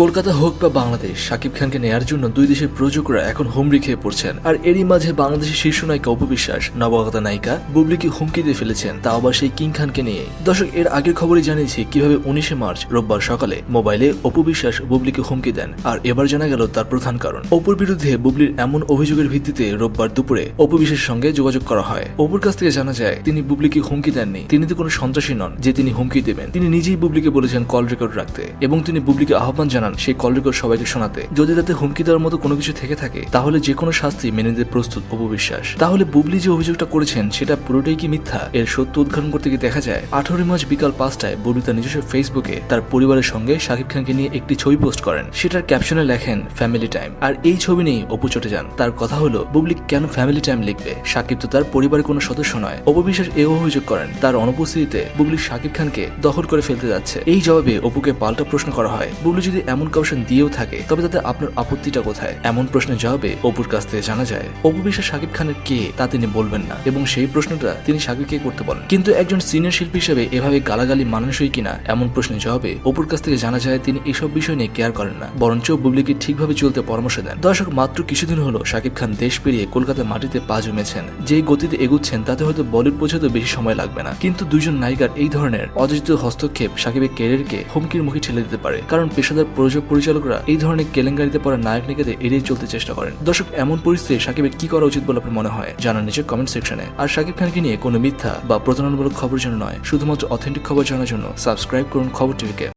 কলকাতা হোক বা বাংলাদেশ শাকিব খানকে নেয়ার জন্য দুই দেশের প্রযোজকরা এখন হুমড়ি খেয়ে পড়ছেন। আর এরই মাঝে বাংলাদেশের শীর্ষ নায়িকা অপবিশ্বাস নবাগতা নায়িকা বুবলিকে হুমকি দিয়ে ফেলেছেন তা আবার সেই কিং খানকে নিয়ে। দর্শক, এর আগের খবরই জানিয়েছি কীভাবে উনিশে মার্চ, রোববার সকালে মোবাইলে অপবিশ্বাস বুবলিকে হুমকি দেন। আর এবার জানা গেল তার প্রধান কারণ। অপুর বিরুদ্ধে বুবলির এমন অভিযোগের ভিত্তিতে রোববার দুপুরে অপবিশ্বাসের সঙ্গে যোগাযোগ করা হয়। অপুর কাছ থেকে জানা যায়, তিনি বুবলিকে হুমকি দেননি। তিনি তো কোনো সন্ত্রাসী নন, যে তিনি হুমকি দেবেন। তিনি নিজেই বুবলিকে বলেছেন কল রেকর্ড রাখতে। এবং তিনি বুবলিকে আহ্বান জানান সেই কল রেকর্ড সবাইকে শোনাতে। যদি তাতে হুমকি দেওয়ার মতো কোনো কিছু থেকে থাকে, তাহলে যে কোনো শাস্তি মেনে নিতে প্রস্তুত অপবিশ্বাস তাহলে বুবলি যে অভিযোগটা করেছেন, সেটা পুরোটাই কি মিথ্যা? এর সত্য উদ্ঘাটন করতে গিয়ে দেখা যায়, আঠারোই মার্চ বিকাল পাঁচটায় বুবলি তার নিজস্ব ফেসবুকে তার পরিবারের সঙ্গে শাকিব খানকে নিয়ে একটি ছবি পোস্ট করেন। সেটার ক্যাপশনে লেখেন, ফ্যামিলি টাইম। আর এই ছবি নিয়েই অপু চটে যান। তার কথা হলো, বুবলি কেন ফ্যামিলি টাইম লিখবে? শাকিব তো তার পরিবারের কোনো সদস্য নয়। অপবিশ্বাস এ অভিযোগ করেন, তার অনুপস্থিতিতে বুবলি শাকিব খানকে দখল করে ফেলতে যাচ্ছে। এই জবাবে অপুকে পাল্টা প্রশ্ন করা হয়। বুবলি যদি এমন কাউশন দিয়েও থাকে, তবে তাতে আপনার আপত্তিটা কোথায়? এমন প্রশ্নের জবাবে অপুর কাছ থেকে জানা যায়, অপু বিশ্বাস শাকিব খানের কে তা তিনি বলবেন না এবং সেই প্রশ্নটা তিনি শাকিবকে করতে বলেন। কিন্তু একজন সিনিয়র শিল্পী হিসেবে এভাবে গালাগালি মানানসই কিনা এমন প্রশ্নের জবাবে অপুর কাছ থেকে জানা যায় তিনি এসব বিষয় নিয়ে কেয়ার করেন না, বরঞ্চ বুবলিকে ঠিকভাবে চলতে পরামর্শ দেন। দর্শক, মাত্র কিছুদিন হলো শাকিব খান দেশ পেরিয়ে কলকাতার মাটিতে পা জমেছেন। যে গতিতে এগুচ্ছেন, তাতে হয়তো বলিউড পৌঁছাতে বেশি সময় লাগবে না। কিন্তু দুইজন নায়িকার এই ধরনের অযোজিত হস্তক্ষেপ শাকিবের ক্যারিয়ারকে হুমকির মুখে ঠেলে দিতে পারে, কারণ পেশাদার প্রযোজক পরিচালকরা এই ধরনের কেলেঙ্কারিতে পড়া নায়ক নায়িকাদের এড়িয়ে চলতে চেষ্টা করেন। দর্শক, এমন পরিস্থিতি সাকিবের কি করা উচিত বলে আপনার মনে হয়? জানান নিচে কমেন্ট সেকশনে আর সাকিব খানকে নিয়ে কোনো মিথ্যা বা প্রতারণামূলক খবর যেন নয়, শুধুমাত্র অথেন্টিক খবর জানার জন্য সাবস্ক্রাইব করুন খবর টিভিকে